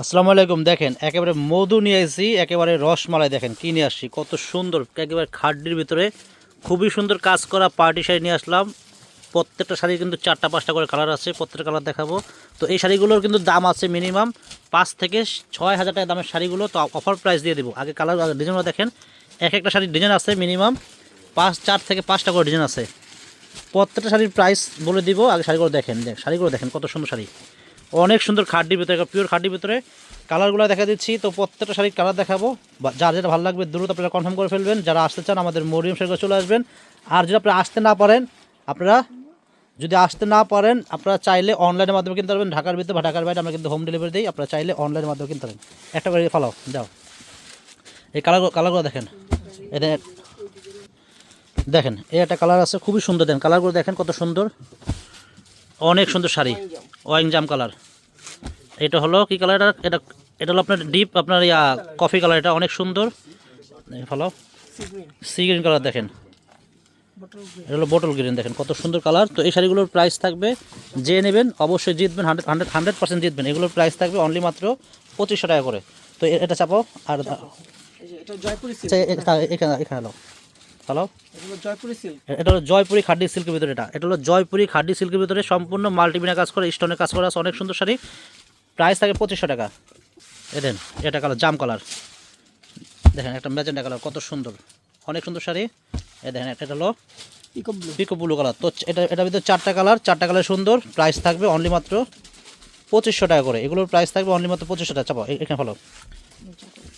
আসসালামু আলাইকুম, দেখেন, একেবারে মধু নিয়ে এসেছি একেবারে রসমালাই, দেখেন, কি নিয়ে আসছি, কত সুন্দর, একেবারে খাড্ডির ভিতরে, খুবই সুন্দর কাজ করা পার্টি শাড়ি নিয়ে আসলাম। প্রত্যেকটা শাড়ি কিন্তু চারটা পাঁচটা করে কালার আছে, প্রত্যেকটা কালার দেখাবো। তো এই শাড়িগুলোর কিন্তু দাম আছে মিনিমাম পাঁচ থেকে ছয় হাজার টাকা দামের শাড়িগুলো, তো অফার প্রাইস দিয়ে দেবো। আগে কালার ডিজাইনগুলো দেখেন, এক একটা শাড়ির ডিজাইন আছে মিনিমাম পাঁচ, চার থেকে পাঁচটা করে ডিজাইন আছে। প্রত্যেকটা শাড়ির প্রাইস বলে দিব, আগে শাড়িগুলো দেখেন, দেখ, শাড়িগুলো দেখেন, কত সুন্দর শাড়ি। অনেক সুন্দর খাড্ডির ভিতরে পিওর খাড্ডির ভিতরে। কালারগুলো দেখা দিচ্ছি, তো প্রত্যেকটা শাড়ির কালার দেখাবো। যার যেটা ভালো লাগবে, দ্রুত আপনারা কনফার্ম করে ফেলবেন। যারা আসতে চান, আমাদের মরিয়ম শাড়িগুলো চলে আসবেন। আর যদি আপনারা আসতে না পারেন, আপনারা যদি আসতে না পারেন, আপনারা চাইলে অনলাইনের মাধ্যমে কিনতে পারবেন। ঢাকার ভিতরে বা ঢাকার বাইরে আমরা কিন্তু হোম ডেলিভারি দিই। আপনারা চাইলে অনলাইনের মাধ্যমে কিনতে পারেন। একটা করে ফালাও দাও এই কালার কালারগুলো দেখেন। এটা দেখেন, এই একটা কালার আছে, খুবই সুন্দর। দেন কালারগুলো দেখেন কত সুন্দর। অনেক সুন্দর শাড়ি। ওয়াইং জাম কালার এটা হলো কি কালার এটা? এটা এটা হলো আপনার ডিপ আপনার ইয়া কফি কালার এটা অনেক সুন্দর। ভালো সি গ্রিন কালার দেখেন। এটা হলো বোটল গ্রিন দেখেন কত সুন্দর কালার তো এই শাড়িগুলোর প্রাইস থাকবে যে নেবেন অবশ্যই জিতবেন হান্ড্রেড হান্ড্রেড হান্ড্রেড পার্সেন্ট জিতবেন। এগুলোর প্রাইস থাকবে অনলি মাত্র পঁচিশশো টাকা করে। তো এটা চাপো আর এখানে এখানে জয়পুরি এটা হলো জয়পুরি খাড্ডি সিল্কের ভিতরে এটা। এটা হলো জয়পুরি খাড্ডি সিল্কের ভিতরে সম্পূর্ণ মাল্টিমিনা কাজ করে স্টোনের কাজ করা আছে অনেক সুন্দর শাড়ি। প্রাইস থাকে পঁচিশশো টাকা। এ দেন এটা কালার জাম কালার। দেখেন একটা ম্যাজেন্ডা কালার কত সুন্দর। অনেক সুন্দর শাড়ি। এ দেখেন এটা হলো pico blue. Pico blue colour. তো এটা এটার ভিতরে চারটা কালার চারটা কালার সুন্দর প্রাইস থাকবে অনলি মাত্র পঁচিশশো টাকা করে। এগুলোর প্রাইস থাকবে অনলি মাত্র পঁচিশশো টাকা। চাপো এখানে ভালো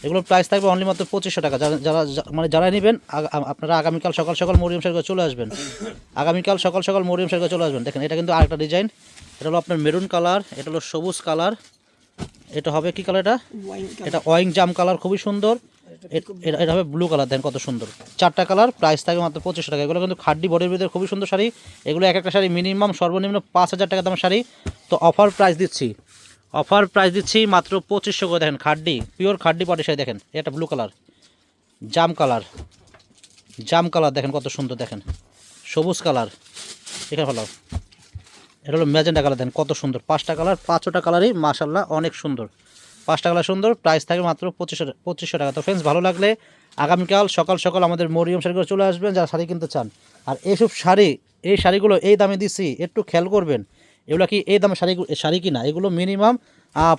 এগুলোর প্রাইস থাকবে অনলি মাত্র পঁচিশশো টাকা। যারা মানে যারা নেবেন আপনারা আগামীকাল সকাল সকাল মরিয়ম সাইকেল চলে আসবেন। আগামীকাল সকাল সকাল মরিয়ম সাইকেল চলে আসবেন। দেখেন এটা কিন্তু আরেকটা ডিজাইন এটা হলো আপনার মেরুন কালার এটা হলো সবুজ কালার এটা হবে কি কালার এটা? এটা ওয়াইং জাম কালার খুবই সুন্দর। এটা এটা হবে ব্লু কালার দেন কত সুন্দর। চারটা কালার প্রাইস থাকবে মাত্র পঁচিশশো টাকা। এগুলো কিন্তু খাড্ডি বডির ভিতরে খুবই সুন্দর শাড়ি। এগুলো এক একটা শাড়ি মিনিমাম সর্বনিম্ন পাঁচ হাজার টাকা দামের শাড়ি। তো অফার প্রাইস দিচ্ছি। অফার প্রাইস দিচ্ছি মাত্র পঁচিশশো করে দেখেন খাড্ডি পিওর খাড্ডি পাটি শাড়ি দেখেন, এটা ব্লু কালার জাম কালার জাম কালার দেখেন কত সুন্দর দেখেন, সবুজ কালার এখানে ভালো এটা হলো ম্যাজেন্ডা কালার দেখেন কত সুন্দর, পাঁচটা কালার পাঁচটা কালারই মাশাল্লাহ অনেক সুন্দর, পাঁচটা কালার সুন্দর প্রাইস থাকে মাত্র পঁচিশশো পঁচিশশো টাকা। তো ফ্রেন্ডস ভালো লাগলে আগামীকাল সকাল সকাল আমাদের মরিয়ম শাড়িগুলো চলে আসবেন, যারা শাড়ি কিনতে চান। আর এইসব শাড়ি, এই শাড়িগুলো এই দামে দিচ্ছি, একটু খেয়াল করবেন। এগুলো কি এই দামে শাড়ি শাড়ি কিনা? এগুলো মিনিমাম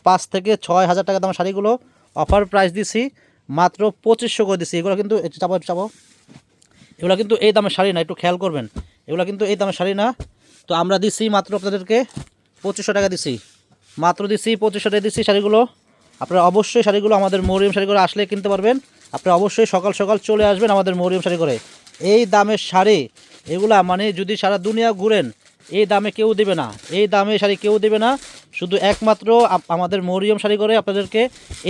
পাঁচ থেকে ছয় হাজার টাকা দামের শাড়িগুলো অফার প্রাইস দিছি, মাত্র পঁচিশশো করে দিচ্ছি এগুলো কিন্তু চাপো চাপো। এগুলো কিন্তু এই দামের শাড়ি না, একটু খেয়াল করবেন। এগুলো কিন্তু এই দামের শাড়ি না। তো আমরা দিচ্ছি মাত্র আপনাদেরকে পঁচিশশো টাকা দিচ্ছি মাত্র দিছি পঁচিশশো টাকা দিচ্ছি শাড়িগুলো। আপনারা অবশ্যই শাড়িগুলো আমাদের মরিয়ম শাড়িগুলো আসলে কিনতে পারবেন। আপনারা অবশ্যই সকাল সকাল চলে আসবেন আমাদের মরিয়ম শাড়ি করে। এই দামের শাড়ি, এগুলা মানে যদি সারা দুনিয়া ঘুরেন এই দামে কেউ দেবে না। এই দামে শাড়ি কেউ দেবে না। শুধু একমাত্র আমাদের মরিয়ম শাড়ি করে আপনাদেরকে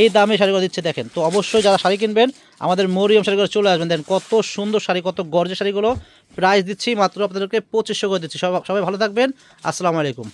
এই দামে শাড়ি করে দিচ্ছে দেখেন। তো অবশ্যই যারা শাড়ি কিনবেন, আমাদের মরিয়ম শাড়ি করে চলে আসবেন। দেন কত সুন্দর শাড়ি, কত গর্জে শাড়িগুলো। প্রাইস দিচ্ছি মাত্র আপনাদেরকে পঁচিশশো করে দিচ্ছি। সবাই সবাই ভালো থাকবেন। আসসালামু আলাইকুম।